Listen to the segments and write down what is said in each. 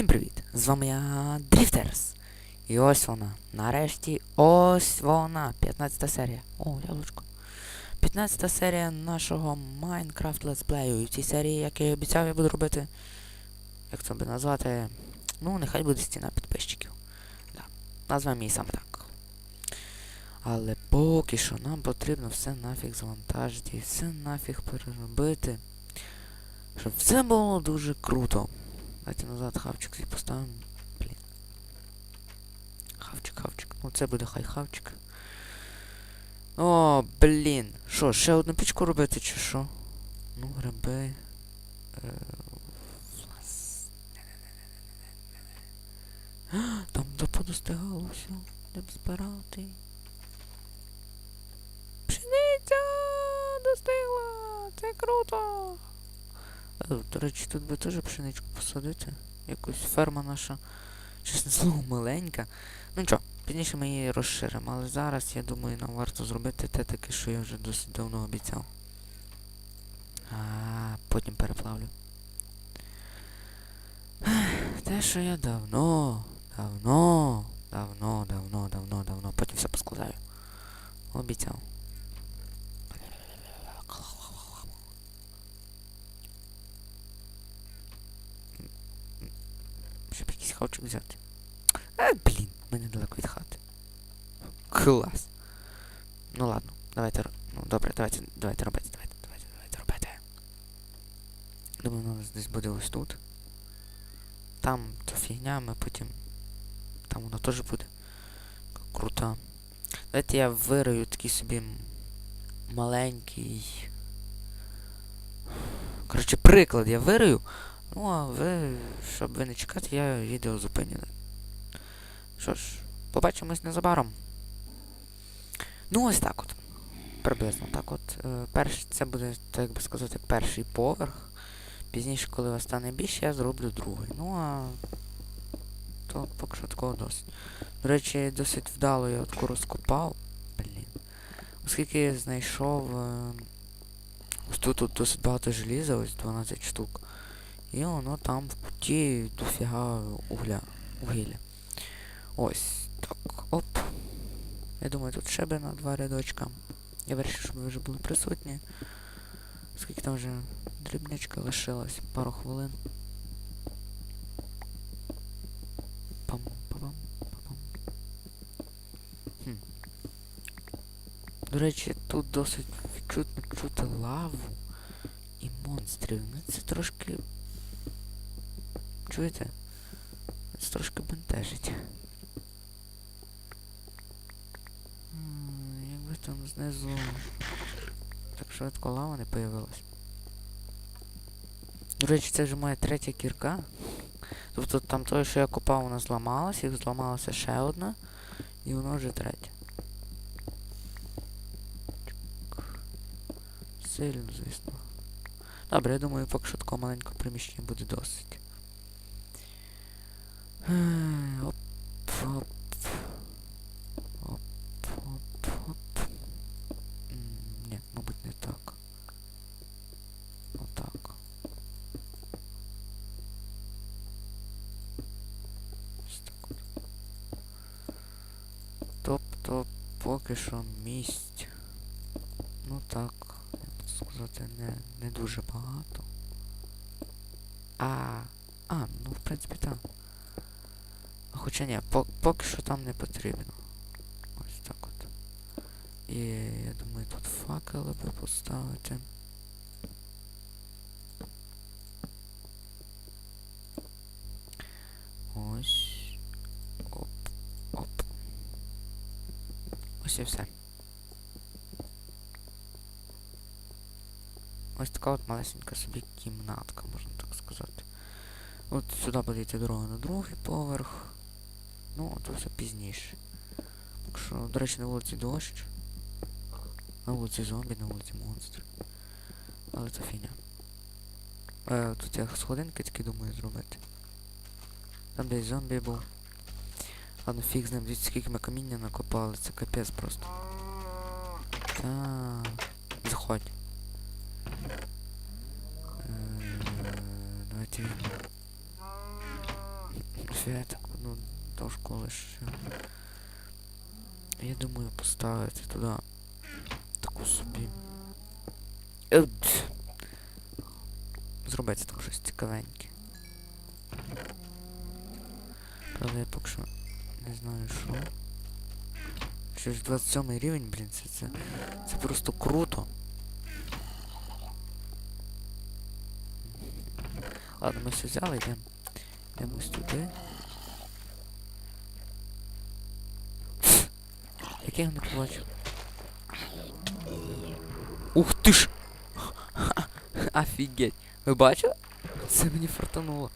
Всім привіт! З вами я Дріфтерс. І ось вона. Нарешті ось вона. 15 серія. О, яблучко. 15 серія нашого Minecraft летсплею. І в цій серії, як я і обіцяв, я буду робити. Як це би назвати? Ну, нехай буде стіна підписчиків. Да. Назва мій сам так. Але поки що нам потрібно все нафіг завантажити і все нафіг переробити. Щоб все було дуже круто. Давайте назад хавчик свій поставимо. Блін. Хавчик, хавчик. Ну це буде хай хавчик. О, блін. Що, ще одну пічку робити чи що? Ну, гриби. Е, Там до подостигало все. Де б збирати. Пшениця достигла! Це круто! Е, До речі, тут би теж пшеничку посадити. Якось ферма наша, чесне слово, маленька. Ну нічого, пізніше ми її розширимо, але зараз, я думаю, нам варто зробити те таке, що я вже досить давно обіцяв. А потім переплавлю. Те, що я давно, давно, давно, давно, давно, давно, потім все поскладаю. Обіцяв. Щоб якийсь хавчик взяти. А, блін, мене далеко від хати. Клас. Ну ладно, давайте. Ну добре, давайте, давайте робити, давайте, давайте, давайте робити. Думаю, воно десь буде ось тут. Там то фігня, ми потім. Там воно теж буде. Круто. Давайте я вирою такий собі маленький. Коротше, приклад я вирию. Ну, а ви, щоб ви не чекати, я відео зупиню. Що ж, побачимось незабаром. Ну, ось так от. Приблизно так от. Е, перш, це буде, так би сказати, перший поверх. Пізніше, коли вас стане більше, я зроблю другий. Ну а то поки що такого досить. До речі, досить вдало я таку розкопав. Блін. Оскільки я знайшов. Е, ось тут, тут досить багато желіза, ось 12 штук. І воно там в путі дофіга угля. Угілля. Ось так. Оп. Я думаю, тут ще би на два рядочка. Я вирішив, щоб ви вже були присутні. Скільки там вже дрібничка лишилась? Пару хвилин. Пам, пам, пам. Хм. До речі, тут досить відчутно чути лаву і монстрів. Ну це трошки. Чуєте? Це трошки бентежить. Якби там знизу так швидко лава не появилась. До речі, це вже моя третя кірка. Тобто там той, що я копав, вона зламалась, їх зламалася ще одна, і воно вже третя. Сильно, звісно. Добре, я думаю, поки що такого маленького приміщення буде досить. Оп, оп. Оп, оп, мабуть, не так. Отак. Ось так. Тобто, поки що місць. Ну так, як це сказати, не, не дуже багато. А, а, ну в принципі так. Хоча ні, по, поки що там не потрібно. Ось так от. І я думаю, тут факели би поставити. Ось. Оп. Оп. Ось і все. Ось така от малесенька собі кімнатка, можна так сказати. От сюди буде йти дорога на другий поверх. Ну, то все пізніше. Так що, до речі, на вулиці дощ. На вулиці зомбі, на вулиці монстри. Але це фігня. Е, тут я сходинки такі думаю зробити. Там десь зомбі був. Ладно, фіг з ним, дивіться, скільки ми каміння накопали, це капець просто. Та заходь. Е, Давайте так ну, школи ще. Я думаю поставити туди таку собі. Зробити там щось цікавеньке. Правда, я поки що не знаю що. Що ж 27 рівень, блін, це, це, це просто круто. Ладно, ми все взяли, йдемо. Йдемо ось туди. Як я його не побачив? Ух ти ж! Офігеть! Ви бачили? Це мені фартануло.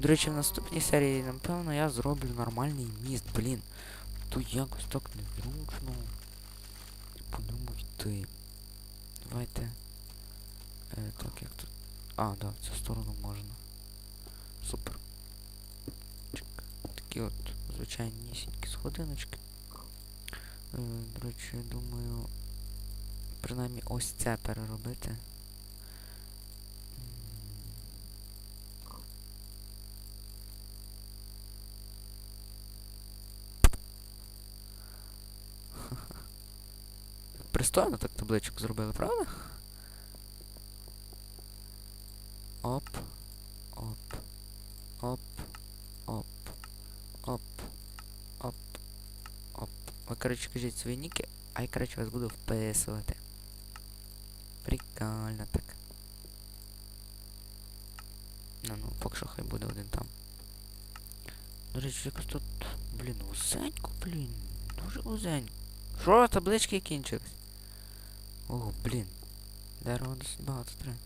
До речі, в наступній серії, напевно, я зроблю нормальний міст, блін. Тут якось так незручно. Подумай ти. Давайте. Е, так, як тут. А, да, в цю сторону можна. Супер. Такі от звичайнісінькі сходиночки. Е, до речі, я думаю, принаймні ось це переробити. Пристойно так табличок зробили, правда? Оп. Оп. Оп. Оп. Оп. Оп. Оп. Ви, коротше, кажіть свої ніки, а я, коротше, вас буду вписувати. Прикольно так. Ну, ну, поки що один там. До речі, тут, блін, вузенько, блін. Дуже вузенько. Що, таблички кінчились? О, блін. Дерево досить багато треба.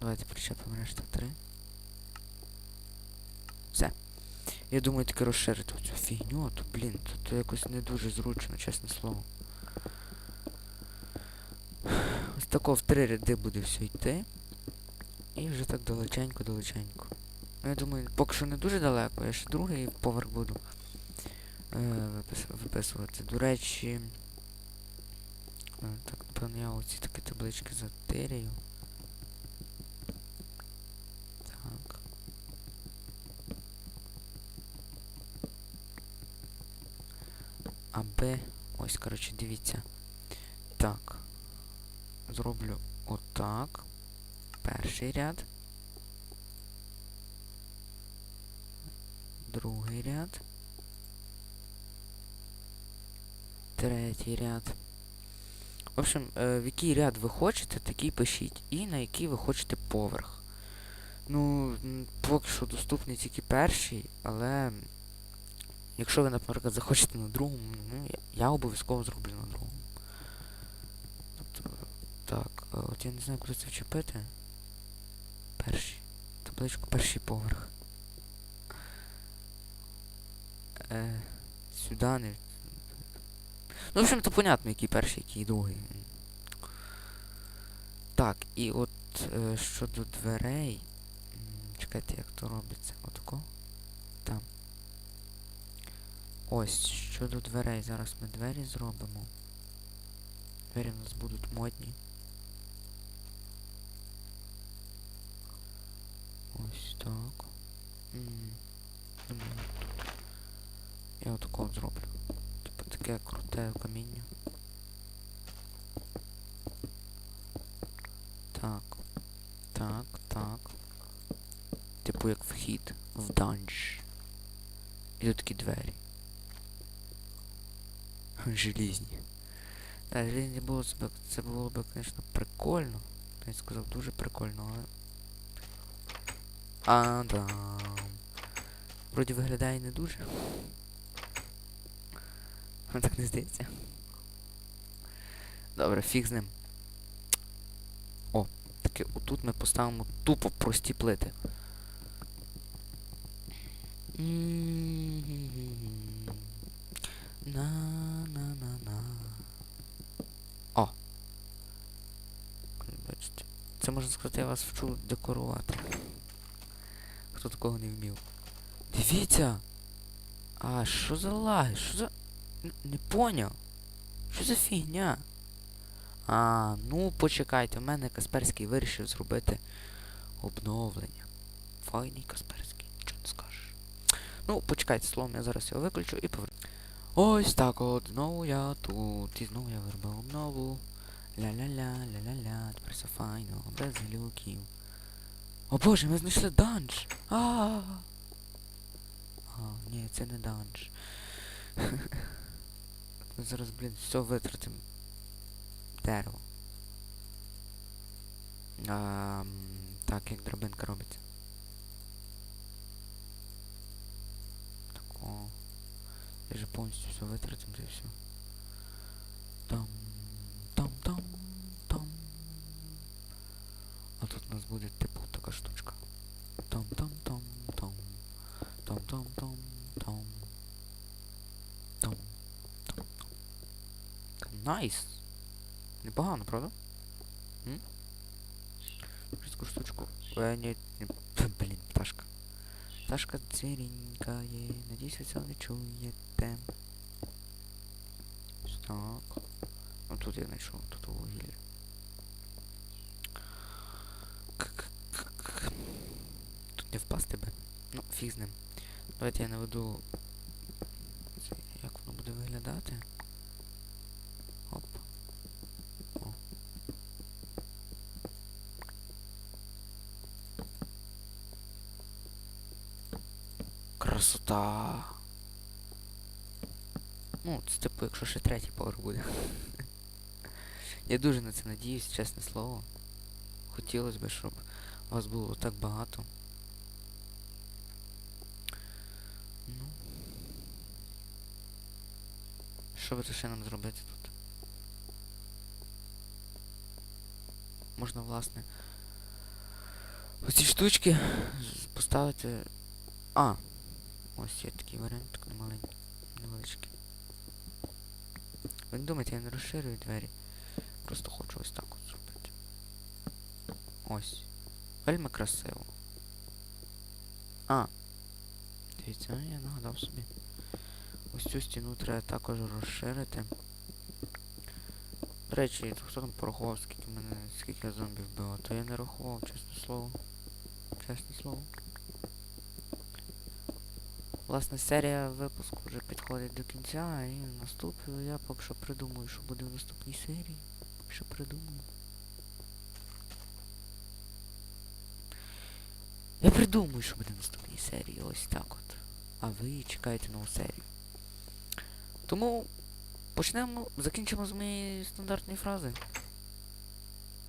Давайте причепимо решту три. Все. Я думаю таки розширити цю фігню, то, блін, то, то якось не дуже зручно, чесне слово. Ось тако в три ряди буде все йти. І вже так далеченько, далеченько. Ну, я думаю, поки що не дуже далеко, я ще другий поверх буду е, випис- виписувати. До речі. е, Так, напевно, я оці такі таблички затирюю. Так. Аби. Ось, коротше, дивіться. Так. Зроблю отак. Перший ряд. Другий ряд. Третій ряд. В общем, е, в який ряд ви хочете, такий пишіть. І на який ви хочете поверх. Ну, поки що доступний тільки перший, але якщо ви, наприклад, захочете на другому, ну, я, обов'язково зроблю на другому. Тобто, так, е, от я не знаю, куди це вчепити. Перший. Табличку перший поверх. Е, сюди не. Ну, в общем, то понятно, який перший, який другий. Так, і от е, щодо дверей. Чекайте, як то робиться. Отако. Там. Ось, щодо дверей. Зараз ми двері зробимо. Двері в нас будуть модні. Ось так. М, Думаю, тут. Я отако от зроблю. Типу таке круте каміння. Так. Так, так. Типу як вхід в данж. І тут такі двері. Желізні. Так, желізні було б- це було б, звісно, прикольно. Я сказав, дуже прикольно, але. А, да. Вроді виглядає не дуже. А так не здається. Добре, фіг з ним. О, таки отут ми поставимо тупо прості плити. На на на. О. Бачите. Це можна сказати, я вас вчу декорувати. Хто такого не вмів. Дивіться! А, що за лаги? Що за... Н- Не поняв. Що за фігня? А, ну почекайте, у мене Касперський вирішив зробити обновлення. Файний Касперський, нічого не скажеш. Ну, почекайте, словом, я зараз його виключу і поверну. Ось так от, знову я тут, і знову я виробив обнову. Ля-ля-ля, ля-ля-ля, тепер все файно, без глюків. О боже, ми знайшли данж! А, а ні, це не данж. Зараз, блін, все витратимо. Дерево. А, так, як драбинка робиться. Тако. Я же повністю все витратим, це все. Там, там, там. А тут у нас буде типу така штучка. Там, там, там, там. Найс! Непогано, правда? М? Штучку. Е, ні, ні. Блін, пташка. Пташка дзеренькає. Надіюсь, ви це не чуєте. Так. Тут я знайшов, тут вугілля. Тут не впасти би. Ну, фіг з ним. Давайте я наведу. Як воно буде виглядати. Оп. О. Красота. Ну, це типу, якщо ще третій поверх буде. Я дуже на це надіюсь, чесне слово. Хотілося б, щоб вас було так багато. Ну. Що би ще нам зробити тут? Можна, власне. Оці штучки поставити. А! Ось є такий варіант, маленький, невеличкий. Ви не думайте, я не розширюю двері. Просто хочу ось так от зробити. Ось. Вельми красиво. А. Дивіться, я нагадав собі. Ось цю стіну треба також розширити. До речі, хто там порахував, скільки мене, скільки я зомбів вбило, то я не рахував, чесне слово. Чесне слово. Власне, серія випуску вже підходить до кінця, і наступну я поки що придумаю, що буде в наступній серії. Що придумаю. Я придумаю, що буде наступній серії. Ось так от. А ви чекаєте нову серію. Тому почнемо, закінчимо з моєї стандартної фрази.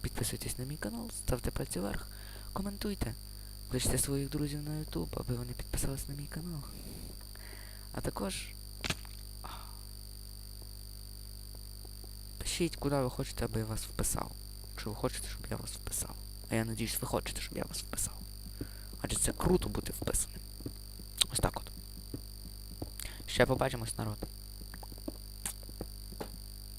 Підписуйтесь на мій канал, ставте пальці вверх, коментуйте. Кличте своїх друзів на YouTube, аби вони підписались на мій канал. А також. Пишіть, куди ви хочете, аби я вас вписав. Чи ви хочете, щоб я вас вписав. А я надіюсь, ви хочете, щоб я вас вписав. Адже це круто бути вписаним. Ось так от. Ще побачимось, народ.